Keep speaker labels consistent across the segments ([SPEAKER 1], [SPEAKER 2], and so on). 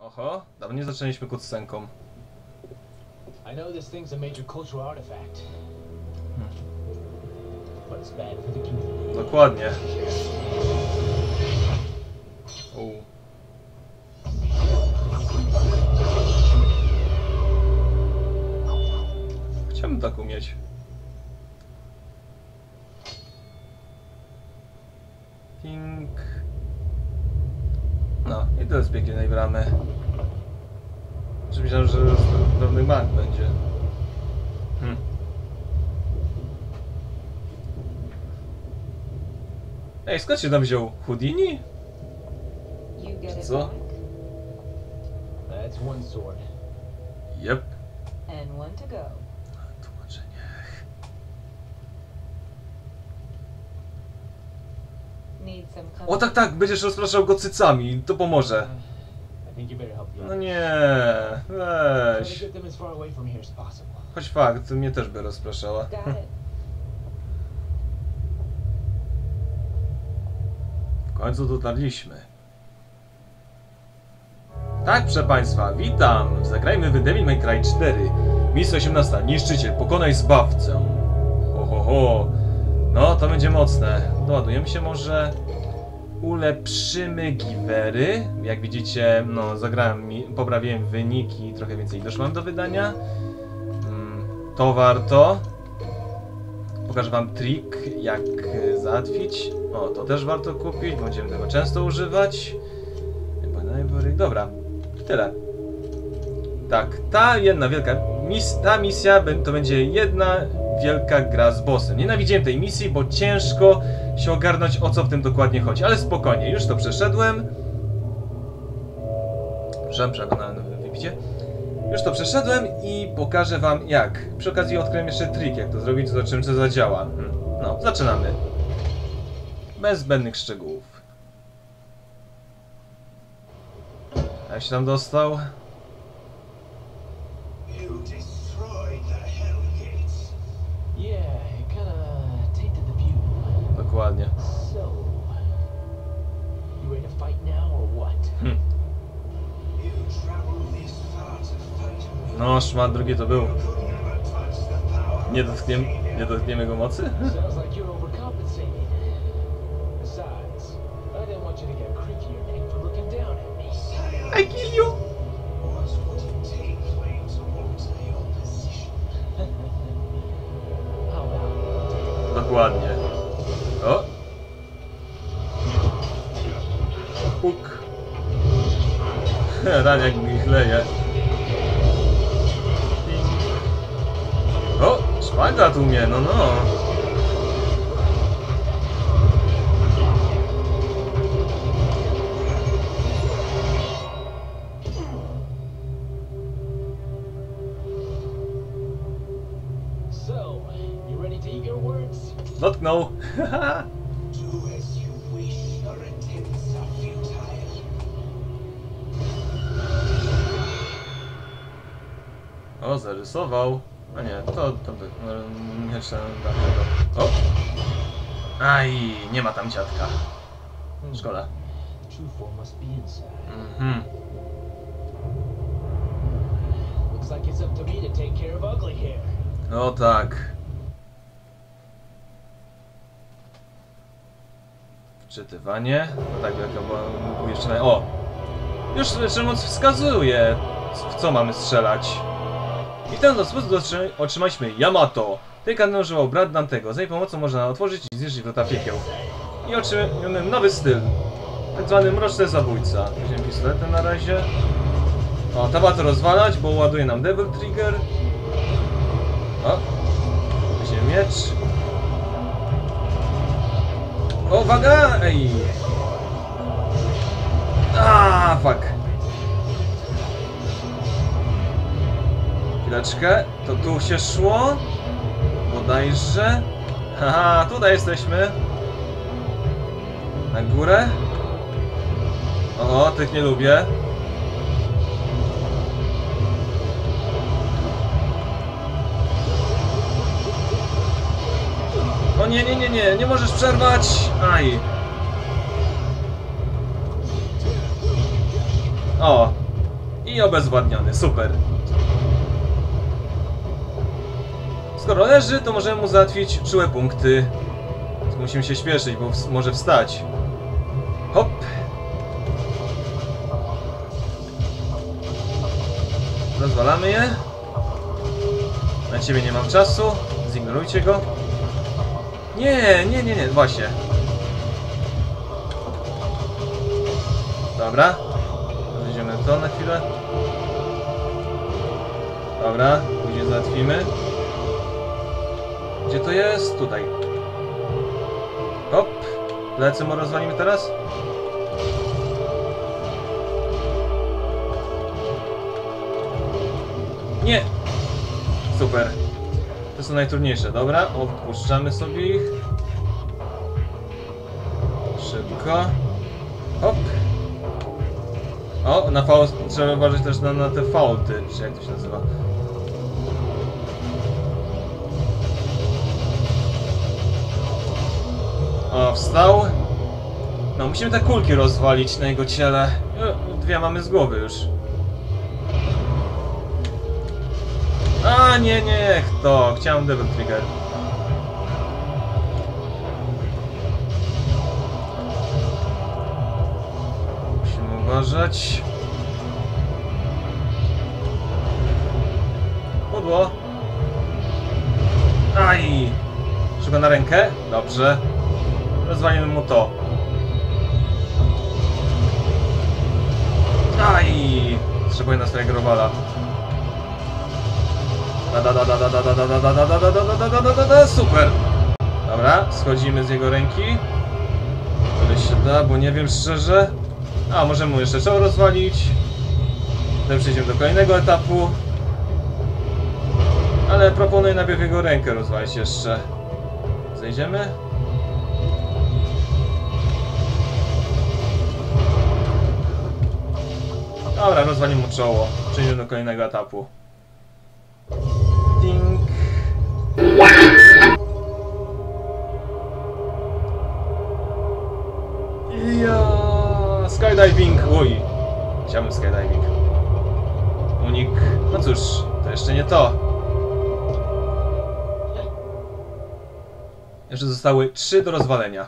[SPEAKER 1] Oho, dawno nie zaczęliśmy kutscenką.
[SPEAKER 2] I know this thing's a major cultural artifact. But it's bad for the community.
[SPEAKER 1] Dokładnie. U. Chciałbym tak umieć. I to jest piekielnej bramy. Czy myślałem, że pewny bank będzie. Hmm. Ej, skąd się tam wziął? Houdini?
[SPEAKER 3] You get it
[SPEAKER 1] Co?
[SPEAKER 2] That's one sword.
[SPEAKER 1] Jep.
[SPEAKER 3] and one to go.
[SPEAKER 1] O tak, tak, będziesz rozpraszał go cycami, to pomoże. No nie, weź. Choć fakt, mnie też by rozpraszała. W końcu dotarliśmy. Tak, proszę Państwa, witam! Zagrajmy w Devil May Cry 4. Misja 18. Niszczyciel, pokonaj zbawcę. Ho, ho, ho. No, to będzie mocne. Doładujemy się może... Ulepszymy givery. Jak widzicie, no, zagrałem, poprawiłem wyniki, trochę więcej doszłam do wydania. Mm, to warto. Pokażę wam trik, jak załatwić. O, to też warto kupić, będziemy tego często używać. Dobra, tyle. Tak, ta jedna wielka mis ta misja to będzie jedna wielka gra z bossem. Nienawidziłem tej misji, bo ciężko się ogarnąć o co w tym dokładnie chodzi, ale spokojnie, już to przeszedłem. Przepraszam, przekonałem wypicie. Już to przeszedłem i pokażę wam jak. Przy okazji odkryłem jeszcze trik, jak to zrobić, zobaczymy czy zadziała. Hmm. No, zaczynamy. Bez zbędnych szczegółów. Jak się tam dostał? No, szmat drugi to był. Nie dotkniemy, nie dotkniemy go mocy?
[SPEAKER 2] Eat your words?
[SPEAKER 1] Dotknął.
[SPEAKER 4] Do as you wish. Your attempts are futile.
[SPEAKER 1] O, zarysował. A nie, to, to, no, jeszcze tamtego. O! Aj, nie ma tam dziadka. Szkoda. Mhm. No tak. Wczytywanie. No tak, jaka była był jeszcze. O! Już Szymon wskazuje, w co mamy strzelać. I w ten oto sposób otrzyma- otrzymaliśmy Yamato. Tej kanał używał brat Dantego. Z jej pomocą można otworzyć i zniszczyć wrota piekieł. I otrzymujemy nowy styl. Tak zwany mroczny zabójca. Weźmiemy pistoletem na razie. O, to rozwalać, bo ładuje nam Devil Trigger. O! Weźmiemy miecz. O, uwaga! Ej! A, fuck. Chwileczkę, to tu się szło? Bodajże. Haha, tutaj jesteśmy. Na górę. O, tych nie lubię. O nie, nie, nie, nie, nie możesz przerwać! Aj! O! I obezwładniony, super. Skoro leży, to możemy mu załatwić czułe punkty. Musimy się śpieszyć, bo może wstać. Hop. Rozwalamy je. Na ciebie nie mam czasu. Zignorujcie go. Nie, nie, nie, nie, właśnie. Dobra. Wejdziemy to na chwilę. Dobra, później załatwimy. Gdzie to jest? Tutaj. Hop. Lecę rozwalimy teraz? Nie! Super. To są najtrudniejsze, dobra. Odpuszczamy sobie ich. Szybko. Hop. O, na faul trzeba uważać też na, na te faulty, czy jak to się nazywa. O, wstał. No, musimy te kulki rozwalić na jego ciele. E, Dwie mamy z głowy już. A, nie, nie, to. Chciałem Devil Trigger. Musimy uważać. Pudło. Aj! Szybko na rękę? Dobrze rozwalimy mu to. Aj! Potrzebuję na swojego robala. Super! Dobra, schodzimy z jego ręki. Tyle się da, bo nie wiem szczerze. A, możemy mu jeszcze czoło rozwalić. Potem przejdziemy do kolejnego etapu. Ale proponuję najpierw jego rękę rozwalić jeszcze. Zejdziemy? Dobra, rozwalimy mu czoło. Przejdziemy do kolejnego etapu. Ding. Ja, skydiving, uj. Chciałbym skydiving. Unik. No cóż, to jeszcze nie to. Jeszcze zostały trzy do rozwalenia.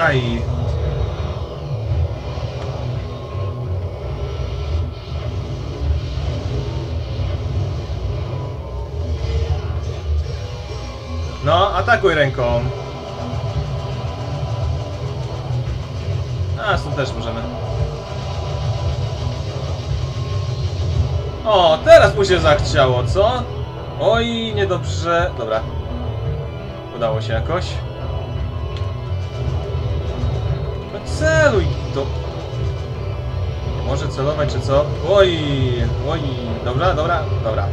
[SPEAKER 1] Aj. No, atakuj ręką. A, stąd też możemy. O, teraz mu się zachciało, co? Oj, niedobrze. Dobra. Udało się jakoś. Celuj. Nie może celować, czy co? Oj, oj. Dobra, dobra, dobra.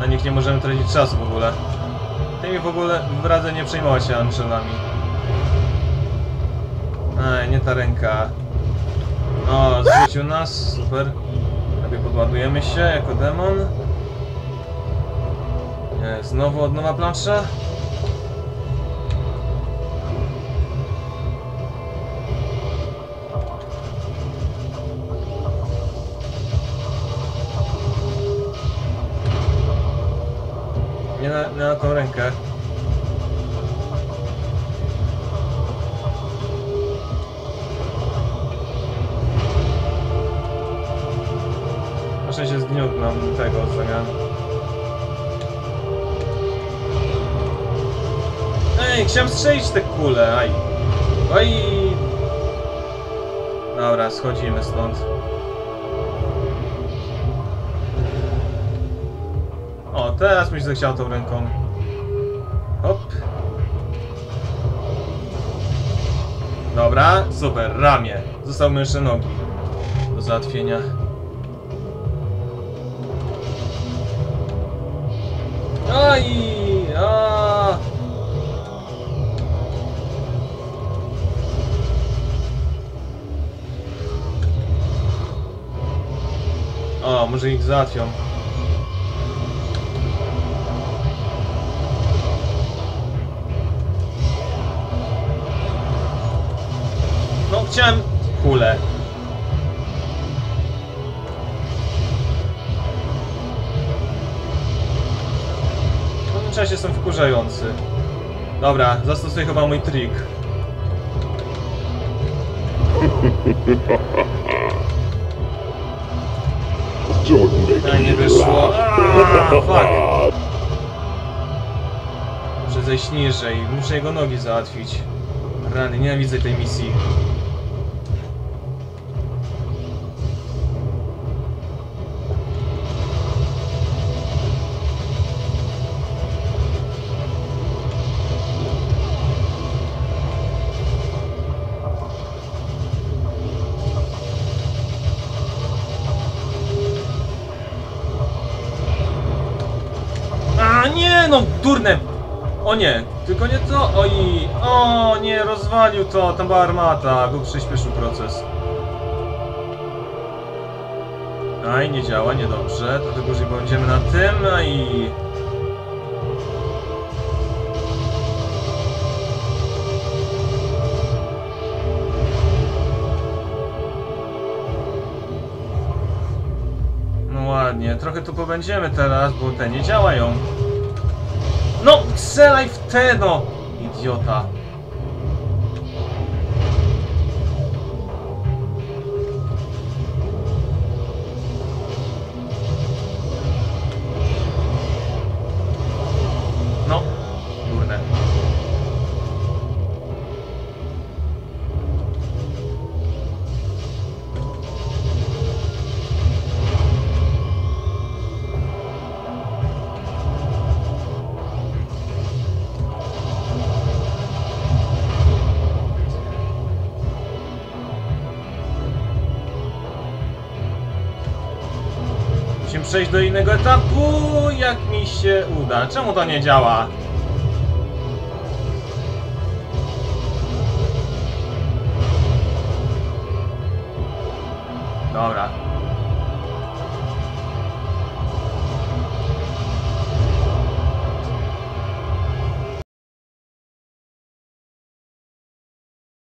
[SPEAKER 1] Na nich nie możemy tracić czasu w ogóle. Tymi w ogóle w Radze nie przejmować się Angelami. Ej, nie ta ręka. O, zrzucił nas, super. Lepiej podładujemy się jako demon. Nie, znowu od nowa plansza. Nie na, nie na tą rękę. Proszę się zgniótł tego w zamian. Ej, chciałem strzelić te kule, aj. Oj. Dobra, schodzimy stąd. Teraz mi się zachciało tą ręką. Hop. Dobra, super, ramię. Zostały mi jeszcze nogi do załatwienia. Aj! A! może ich załatwią. Chciałem kulę. W pewnym czasie jestem wkurzający. Dobra, zastosuję chyba mój trik.
[SPEAKER 5] Make
[SPEAKER 1] Tak nie wyszło.
[SPEAKER 5] laugh.
[SPEAKER 1] Aaa, fuck. Muszę zejść niżej. Muszę jego nogi załatwić. Rany, nienawidzę tej misji. No durne! O nie, tylko nie to. Oj, o nie, rozwalił to, tam była armata, był przyspieszył proces. Aj, nie działa, niedobrze, trochę dłużej będziemy na tym, a i... No ładnie, trochę tu pobędziemy teraz, bo te nie działają. No, strzelaj w te, no! Idiota. Przejść do innego etapu, jak mi się uda. Czemu to nie działa? Dobra.